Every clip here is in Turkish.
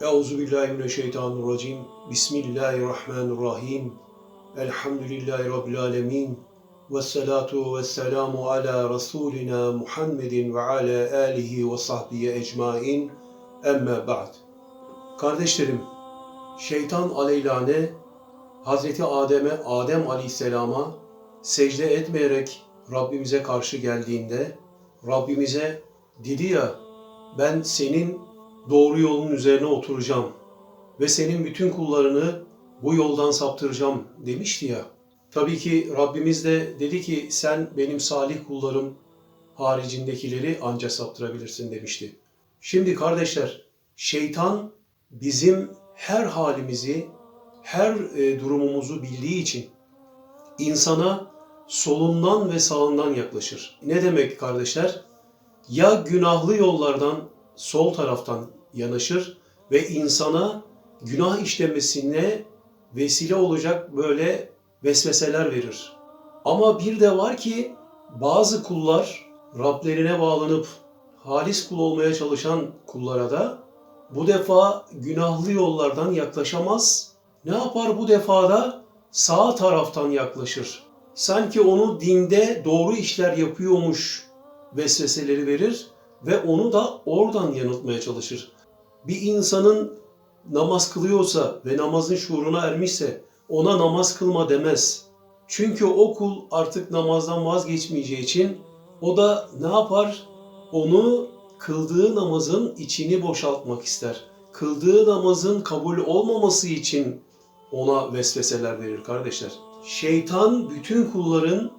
Euzubillahimineşşeytanirracim. Bismillahirrahmanirrahim. Elhamdülillahi Rabbil alemin. Ve salatu ve selamu ala Resulina Muhammedin ve ala alihi ve sahbihi ecmain. Emme ba'd. Kardeşlerim, şeytan aleyhane Hazreti Adem'e, Adem aleyhisselama secde etmeyerek Rabbimize karşı geldiğinde Rabbimize dedi ya ben senin doğru yolun üzerine oturacağım ve senin bütün kullarını bu yoldan saptıracağım demişti ya. Tabii ki Rabbimiz de dedi ki sen benim salih kullarım haricindekileri anca saptırabilirsin demişti. Şimdi kardeşler şeytan bizim her halimizi, her e, durumumuzu bildiği için insana solundan ve sağından yaklaşır. Ne demek kardeşler? Ya günahlı yollardan sol taraftan yanaşır ve insana günah işlemesine vesile olacak böyle vesveseler verir. Ama bir de var ki bazı kullar Rablerine bağlanıp halis kul olmaya çalışan kullara da bu defa günahlı yollardan yaklaşamaz. Ne yapar bu defada? Sağ taraftan yaklaşır. Sanki onu dinde doğru işler yapıyormuş vesveseleri verir ve onu da oradan yanıltmaya çalışır. Bir insanın namaz kılıyorsa ve namazın şuuruna ermişse ona namaz kılma demez. Çünkü o kul artık namazdan vazgeçmeyeceği için o da ne yapar? Onu kıldığı namazın içini boşaltmak ister. Kıldığı namazın kabul olmaması için ona vesveseler verir kardeşler. Şeytan bütün kulların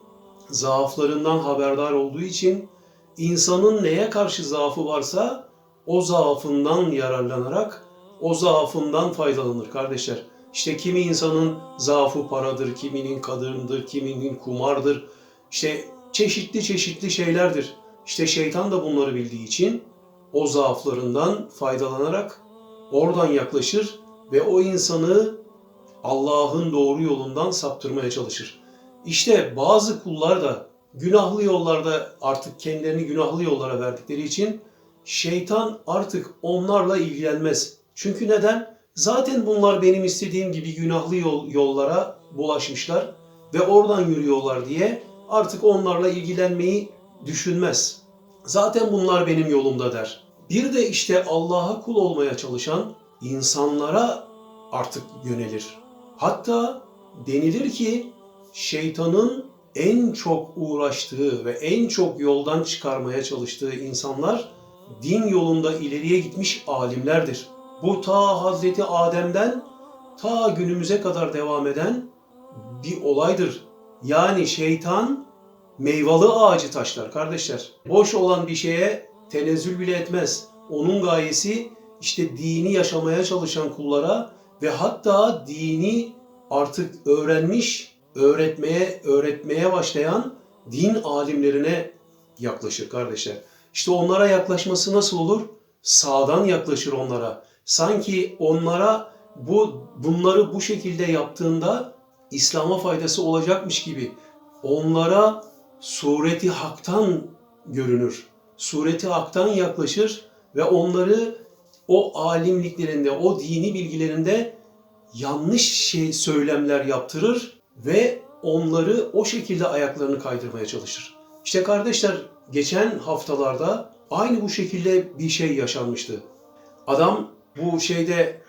zaaflarından haberdar olduğu için insanın neye karşı zaafı varsa o zaafından yararlanarak o zaafından faydalanır kardeşler. İşte kimi insanın zaafı paradır, kiminin kadındır, kiminin kumardır. İşte çeşitli çeşitli şeylerdir. İşte şeytan da bunları bildiği için o zaaflarından faydalanarak oradan yaklaşır ve o insanı Allah'ın doğru yolundan saptırmaya çalışır. İşte bazı kullar da günahlı yollarda artık kendilerini günahlı yollara verdikleri için şeytan artık onlarla ilgilenmez. Çünkü neden? Zaten bunlar benim istediğim gibi günahlı yol, yollara bulaşmışlar ve oradan yürüyorlar diye artık onlarla ilgilenmeyi düşünmez. Zaten bunlar benim yolumda der. Bir de işte Allah'a kul olmaya çalışan insanlara artık yönelir. Hatta denilir ki şeytanın en çok uğraştığı ve en çok yoldan çıkarmaya çalıştığı insanlar din yolunda ileriye gitmiş alimlerdir. Bu ta Hazreti Adem'den ta günümüze kadar devam eden bir olaydır. Yani şeytan meyvalı ağacı taşlar kardeşler. Boş olan bir şeye tenezzül bile etmez. Onun gayesi işte dini yaşamaya çalışan kullara ve hatta dini artık öğrenmiş, öğretmeye öğretmeye başlayan din alimlerine yaklaşır kardeşler. İşte onlara yaklaşması nasıl olur? Sağdan yaklaşır onlara. Sanki onlara bu bunları bu şekilde yaptığında İslam'a faydası olacakmış gibi onlara sureti haktan görünür. Sureti haktan yaklaşır ve onları o alimliklerinde, o dini bilgilerinde yanlış şey söylemler yaptırır ve onları o şekilde ayaklarını kaydırmaya çalışır. İşte kardeşler geçen haftalarda aynı bu şekilde bir şey yaşanmıştı. Adam bu şeyde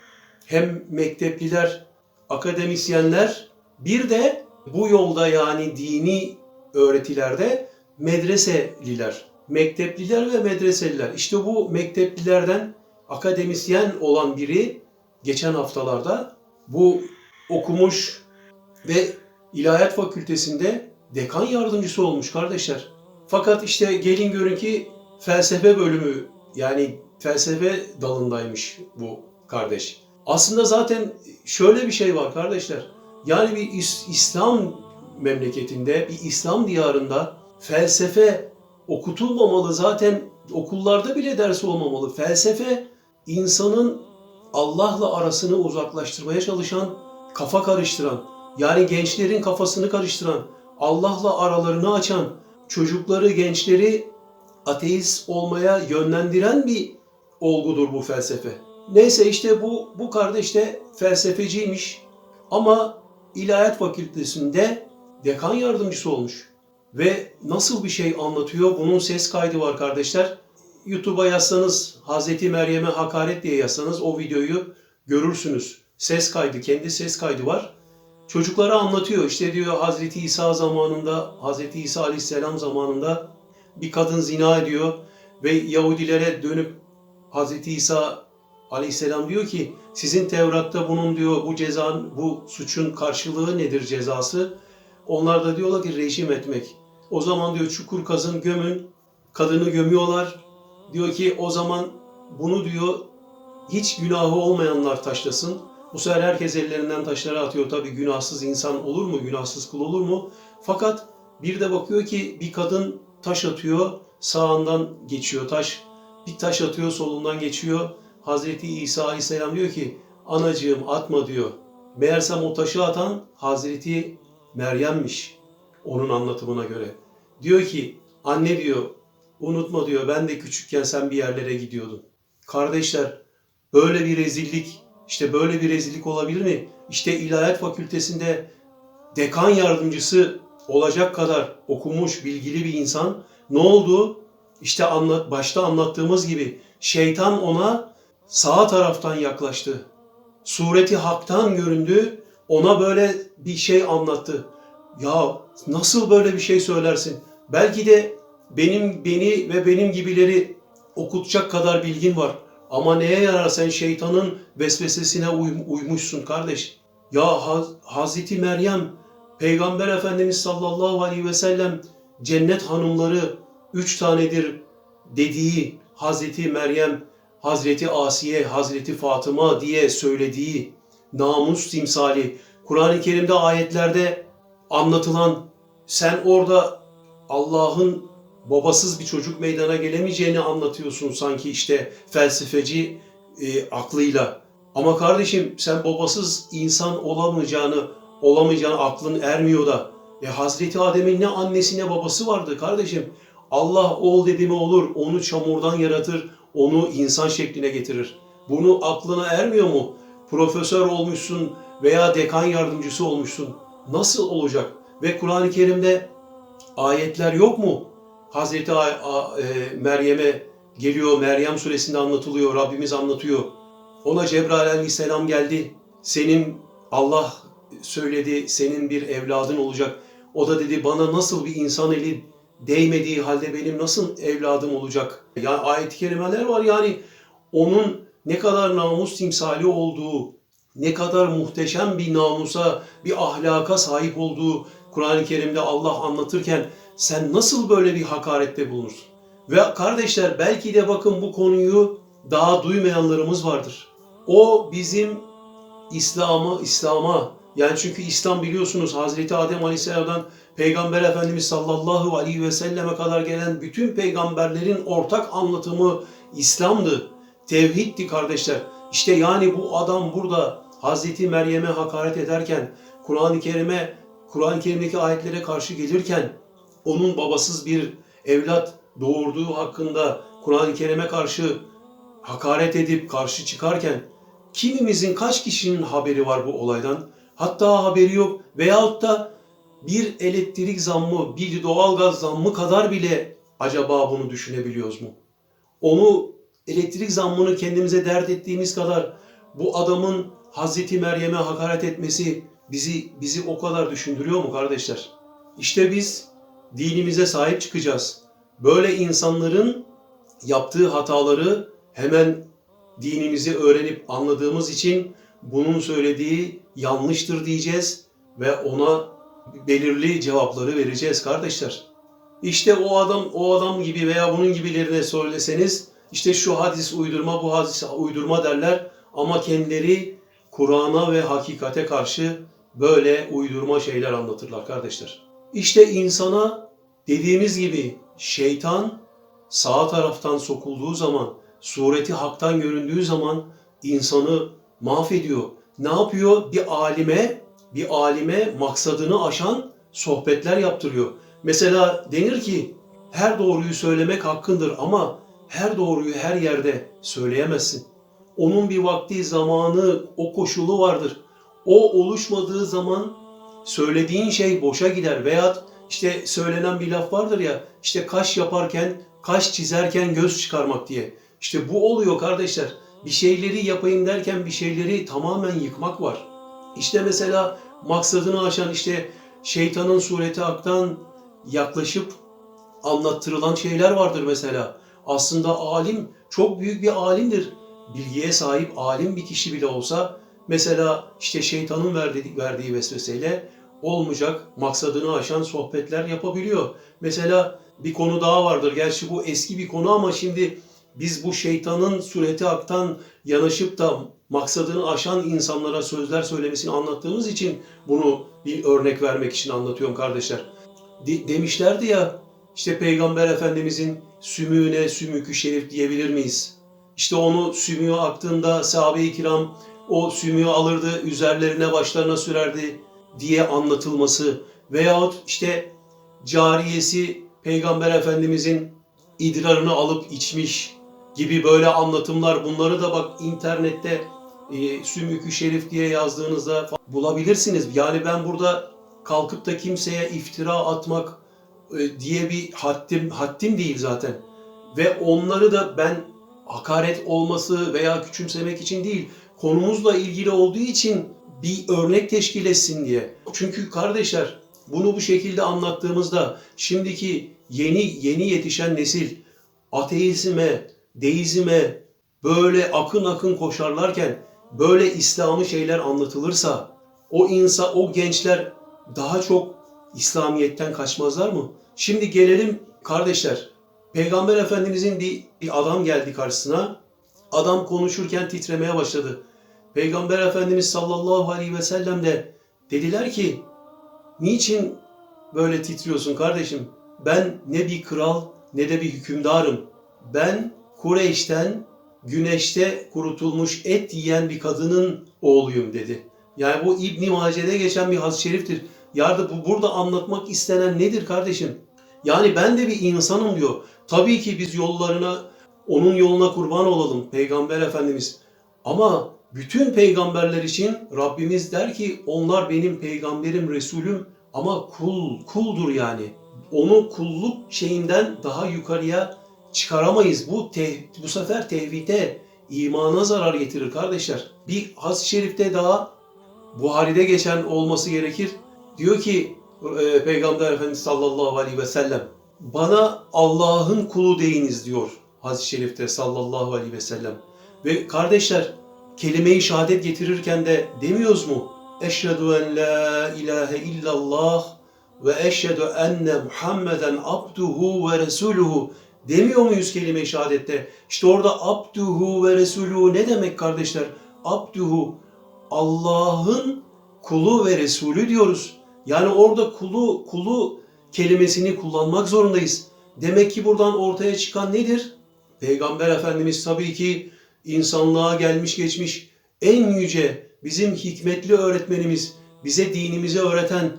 hem mektepliler, akademisyenler bir de bu yolda yani dini öğretilerde medreseliler, mektepliler ve medreseliler. İşte bu mekteplilerden akademisyen olan biri geçen haftalarda bu okumuş ve ilahiyat fakültesinde dekan yardımcısı olmuş kardeşler. Fakat işte gelin görün ki felsefe bölümü yani felsefe dalındaymış bu kardeş. Aslında zaten şöyle bir şey var kardeşler. Yani bir İslam memleketinde, bir İslam diyarında felsefe okutulmamalı. Zaten okullarda bile ders olmamalı. Felsefe insanın Allah'la arasını uzaklaştırmaya çalışan, kafa karıştıran, yani gençlerin kafasını karıştıran, Allah'la aralarını açan, çocukları, gençleri ateist olmaya yönlendiren bir olgudur bu felsefe. Neyse işte bu bu kardeş de felsefeciymiş ama ilahiyat fakültesinde dekan yardımcısı olmuş. Ve nasıl bir şey anlatıyor? Bunun ses kaydı var kardeşler. YouTube'a yazsanız Hazreti Meryem'e hakaret diye yazsanız o videoyu görürsünüz. Ses kaydı, kendi ses kaydı var. Çocuklara anlatıyor. İşte diyor Hazreti İsa zamanında, Hazreti İsa Aleyhisselam zamanında bir kadın zina ediyor ve Yahudilere dönüp Hazreti İsa Aleyhisselam diyor ki sizin Tevrat'ta bunun diyor bu cezan, bu suçun karşılığı nedir cezası? Onlar da diyorlar ki rejim etmek. O zaman diyor çukur kazın gömün, kadını gömüyorlar. Diyor ki o zaman bunu diyor hiç günahı olmayanlar taşlasın. Bu sefer herkes ellerinden taşları atıyor. Tabii günahsız insan olur mu? Günahsız kul olur mu? Fakat bir de bakıyor ki bir kadın taş atıyor. Sağından geçiyor taş. Bir taş atıyor solundan geçiyor. Hazreti İsa Aleyhisselam diyor ki anacığım atma diyor. Meğersem o taşı atan Hazreti Meryem'miş. Onun anlatımına göre. Diyor ki anne diyor unutma diyor ben de küçükken sen bir yerlere gidiyordun. Kardeşler böyle bir rezillik işte böyle bir rezillik olabilir mi? İşte İlahiyat Fakültesinde dekan yardımcısı olacak kadar okumuş, bilgili bir insan ne oldu? İşte anlat, başta anlattığımız gibi şeytan ona sağ taraftan yaklaştı. Sureti haktan göründü. Ona böyle bir şey anlattı. Ya nasıl böyle bir şey söylersin? Belki de benim beni ve benim gibileri okutacak kadar bilgin var. Ama neye yarar sen şeytanın vesvesesine uy- uymuşsun kardeş? Ya Haz- Hazreti Meryem, Peygamber Efendimiz sallallahu aleyhi ve sellem cennet hanımları üç tanedir dediği Hazreti Meryem, Hazreti Asiye, Hazreti Fatıma diye söylediği namus timsali, Kur'an-ı Kerim'de ayetlerde anlatılan sen orada Allah'ın babasız bir çocuk meydana gelemeyeceğini anlatıyorsun sanki işte felsefeci e, aklıyla. Ama kardeşim sen babasız insan olamayacağını, olamayacağını aklın ermiyor da. E Hazreti Adem'in ne annesi ne babası vardı kardeşim. Allah ol dedi mi olur, onu çamurdan yaratır, onu insan şekline getirir. Bunu aklına ermiyor mu? Profesör olmuşsun veya dekan yardımcısı olmuşsun. Nasıl olacak? Ve Kur'an-ı Kerim'de ayetler yok mu? Hazreti e, Meryem'e geliyor, Meryem suresinde anlatılıyor, Rabbimiz anlatıyor. Ona Cebrail aleyhisselam geldi. Senin Allah söyledi, senin bir evladın olacak. O da dedi bana nasıl bir insan eli değmediği halde benim nasıl evladım olacak? Yani ayet-i kerimeler var yani onun ne kadar namus timsali olduğu, ne kadar muhteşem bir namusa, bir ahlaka sahip olduğu Kur'an-ı Kerim'de Allah anlatırken sen nasıl böyle bir hakarette bulunursun? Ve kardeşler belki de bakın bu konuyu daha duymayanlarımız vardır. O bizim İslam'ı, İslam'a yani çünkü İslam biliyorsunuz Hazreti Adem Aleyhisselam'dan Peygamber Efendimiz sallallahu aleyhi ve selleme kadar gelen bütün peygamberlerin ortak anlatımı İslam'dı. Tevhiddi kardeşler. İşte yani bu adam burada Hazreti Meryem'e hakaret ederken, Kur'an-ı Kerim'e, Kur'an-ı Kerim'deki ayetlere karşı gelirken, onun babasız bir evlat doğurduğu hakkında Kur'an-ı Kerim'e karşı hakaret edip karşı çıkarken kimimizin kaç kişinin haberi var bu olaydan? Hatta haberi yok veyahut da bir elektrik zammı, bir doğalgaz zammı kadar bile acaba bunu düşünebiliyoruz mu? Onu elektrik zammını kendimize dert ettiğimiz kadar bu adamın Hazreti Meryem'e hakaret etmesi bizi bizi o kadar düşündürüyor mu kardeşler? İşte biz dinimize sahip çıkacağız. Böyle insanların yaptığı hataları hemen dinimizi öğrenip anladığımız için bunun söylediği yanlıştır diyeceğiz ve ona belirli cevapları vereceğiz kardeşler. İşte o adam o adam gibi veya bunun gibilerine söyleseniz işte şu hadis uydurma bu hadis uydurma derler ama kendileri Kur'an'a ve hakikate karşı böyle uydurma şeyler anlatırlar kardeşler. İşte insana dediğimiz gibi şeytan sağ taraftan sokulduğu zaman, sureti haktan göründüğü zaman insanı mahvediyor. Ne yapıyor? Bir alime, bir alime maksadını aşan sohbetler yaptırıyor. Mesela denir ki her doğruyu söylemek hakkındır ama her doğruyu her yerde söyleyemezsin. Onun bir vakti, zamanı, o koşulu vardır. O oluşmadığı zaman söylediğin şey boşa gider veya işte söylenen bir laf vardır ya işte kaş yaparken, kaş çizerken göz çıkarmak diye. İşte bu oluyor kardeşler. Bir şeyleri yapayım derken bir şeyleri tamamen yıkmak var. İşte mesela maksadını aşan işte şeytanın sureti aktan yaklaşıp anlattırılan şeyler vardır mesela. Aslında alim çok büyük bir alimdir. Bilgiye sahip alim bir kişi bile olsa mesela işte şeytanın verdiği, verdiği vesveseyle olmayacak maksadını aşan sohbetler yapabiliyor. Mesela bir konu daha vardır. Gerçi bu eski bir konu ama şimdi biz bu şeytanın sureti aktan yanaşıp da maksadını aşan insanlara sözler söylemesini anlattığımız için bunu bir örnek vermek için anlatıyorum kardeşler. De- demişlerdi ya işte Peygamber Efendimizin sümüğüne sümükü şerif diyebilir miyiz? İşte onu sümüğü aktığında sahabe-i kiram o sümüğü alırdı, üzerlerine başlarına sürerdi diye anlatılması veyahut işte cariyesi Peygamber Efendimizin idrarını alıp içmiş gibi böyle anlatımlar bunları da bak internette e, Sümükü Şerif diye yazdığınızda bulabilirsiniz. Yani ben burada kalkıp da kimseye iftira atmak e, diye bir haddim haddim değil zaten. Ve onları da ben hakaret olması veya küçümsemek için değil, konumuzla ilgili olduğu için bir örnek teşkil etsin diye. Çünkü kardeşler bunu bu şekilde anlattığımızda şimdiki yeni yeni yetişen nesil ateizme, deizme böyle akın akın koşarlarken böyle İslami şeyler anlatılırsa o insan o gençler daha çok İslamiyet'ten kaçmazlar mı? Şimdi gelelim kardeşler. Peygamber Efendimizin bir, bir adam geldi karşısına. Adam konuşurken titremeye başladı. Peygamber Efendimiz sallallahu aleyhi ve sellem de dediler ki niçin böyle titriyorsun kardeşim? Ben ne bir kral ne de bir hükümdarım. Ben Kureyş'ten güneşte kurutulmuş et yiyen bir kadının oğluyum dedi. Yani bu İbn Mace'de geçen bir hadis-i şeriftir. Yardı bu burada anlatmak istenen nedir kardeşim? Yani ben de bir insanım diyor. Tabii ki biz yollarına, onun yoluna kurban olalım Peygamber Efendimiz. Ama bütün peygamberler için Rabbimiz der ki onlar benim peygamberim, Resulüm ama kul, kuldur yani. Onu kulluk şeyinden daha yukarıya çıkaramayız. Bu te, bu sefer tevhide, imana zarar getirir kardeşler. Bir has-ı şerifte daha Buhari'de geçen olması gerekir. Diyor ki e, Peygamber Efendimiz sallallahu aleyhi ve sellem bana Allah'ın kulu deyiniz diyor hadis-i şerifte sallallahu aleyhi ve sellem. Ve kardeşler kelime-i şehadet getirirken de demiyoruz mu? Eşhedü en la ilahe illallah ve eşhedü enne Muhammeden abduhu ve resuluhu demiyor muyuz kelime-i şehadette? İşte orada abduhu ve resuluhu ne demek kardeşler? Abduhu Allah'ın kulu ve resulü diyoruz. Yani orada kulu kulu kelimesini kullanmak zorundayız. Demek ki buradan ortaya çıkan nedir? Peygamber Efendimiz tabii ki insanlığa gelmiş geçmiş en yüce bizim hikmetli öğretmenimiz, bize dinimizi öğreten,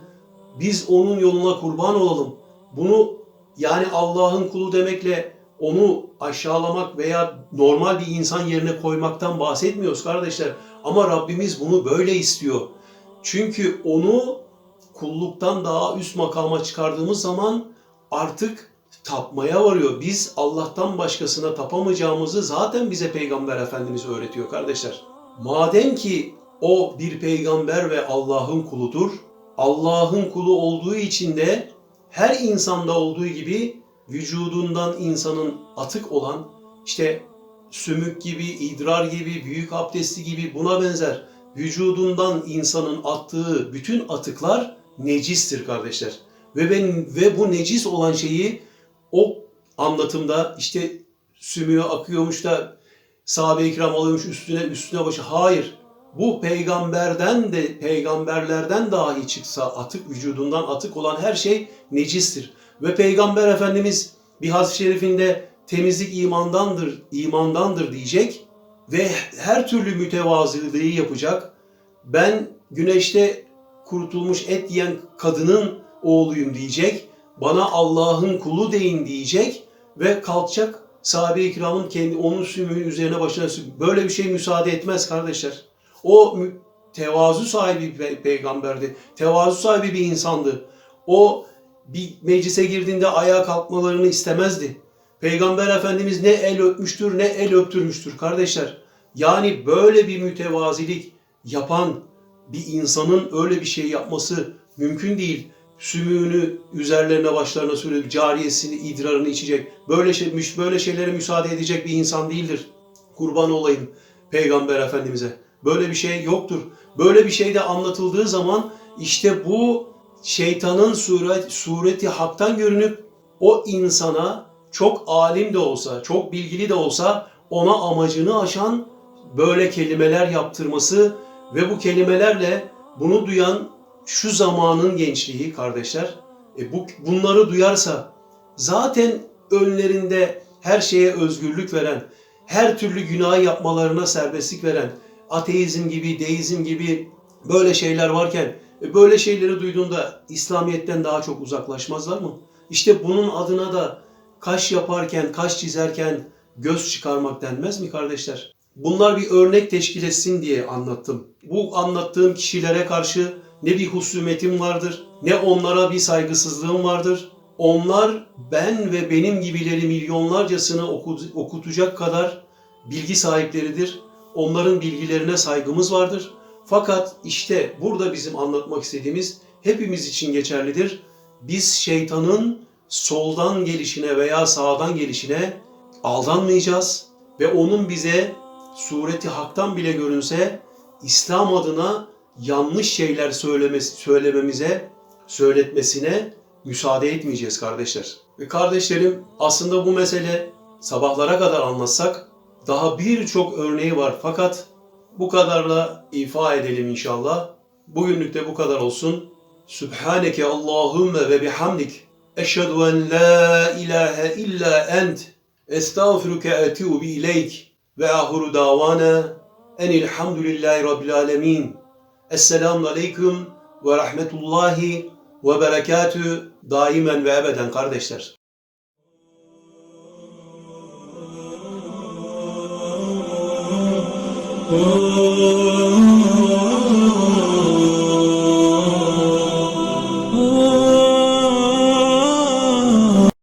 biz onun yoluna kurban olalım. Bunu yani Allah'ın kulu demekle onu aşağılamak veya normal bir insan yerine koymaktan bahsetmiyoruz kardeşler. Ama Rabbimiz bunu böyle istiyor. Çünkü onu kulluktan daha üst makama çıkardığımız zaman artık tapmaya varıyor. Biz Allah'tan başkasına tapamayacağımızı zaten bize Peygamber Efendimiz öğretiyor kardeşler. Madem ki o bir peygamber ve Allah'ın kuludur, Allah'ın kulu olduğu için de her insanda olduğu gibi vücudundan insanın atık olan işte sümük gibi, idrar gibi, büyük abdesti gibi buna benzer vücudundan insanın attığı bütün atıklar necistir kardeşler. Ve ben ve bu necis olan şeyi o anlatımda işte sümüğü akıyormuş da sahabe-i kiram alıyormuş üstüne üstüne başı. Hayır. Bu peygamberden de peygamberlerden dahi çıksa atık vücudundan atık olan her şey necistir. Ve peygamber efendimiz bir hadis-i şerifinde temizlik imandandır, imandandır diyecek ve her türlü mütevazılığı yapacak. Ben güneşte kurutulmuş et yiyen kadının oğluyum diyecek. Bana Allah'ın kulu deyin diyecek ve kalkacak sahabe-i kiramın kendi onun sümüğün üzerine başına böyle bir şey müsaade etmez kardeşler. O tevazu sahibi bir pe- peygamberdi. Tevazu sahibi bir insandı. O bir meclise girdiğinde ayağa kalkmalarını istemezdi. Peygamber Efendimiz ne el öpmüştür ne el öptürmüştür kardeşler. Yani böyle bir mütevazilik yapan bir insanın öyle bir şey yapması mümkün değil. Sümüğünü üzerlerine başlarına sürüp cariyesini idrarını içecek. Böyle şey böyle şeylere müsaade edecek bir insan değildir. Kurban olayım Peygamber Efendimiz'e. Böyle bir şey yoktur. Böyle bir şey de anlatıldığı zaman işte bu şeytanın suret, sureti haktan görünüp o insana çok alim de olsa, çok bilgili de olsa ona amacını aşan böyle kelimeler yaptırması ve bu kelimelerle bunu duyan şu zamanın gençliği kardeşler, e bu, bunları duyarsa zaten önlerinde her şeye özgürlük veren, her türlü günah yapmalarına serbestlik veren, ateizm gibi, deizm gibi böyle şeyler varken e, böyle şeyleri duyduğunda İslamiyet'ten daha çok uzaklaşmazlar mı? İşte bunun adına da kaş yaparken, kaş çizerken göz çıkarmak denmez mi kardeşler? Bunlar bir örnek teşkil etsin diye anlattım. Bu anlattığım kişilere karşı ne bir husumetim vardır, ne onlara bir saygısızlığım vardır. Onlar ben ve benim gibileri milyonlarcasını oku- okutacak kadar bilgi sahipleridir. Onların bilgilerine saygımız vardır. Fakat işte burada bizim anlatmak istediğimiz hepimiz için geçerlidir. Biz şeytanın soldan gelişine veya sağdan gelişine aldanmayacağız ve onun bize sureti haktan bile görünse İslam adına yanlış şeyler söylemesi, söylememize, söyletmesine müsaade etmeyeceğiz kardeşler. Ve kardeşlerim aslında bu mesele sabahlara kadar anlatsak daha birçok örneği var fakat bu kadarla ifa edelim inşallah. Bugünlük de bu kadar olsun. Sübhaneke Allahümme ve bihamdik. Eşhedü en la ilahe illa ent. Estağfiruke etubu ileyk. Ve ahiru davana enilhamdülillahi rabbil alemin. السلام عليكم ورحمة الله وبركاته دائما وأبدا kardeşler. Oh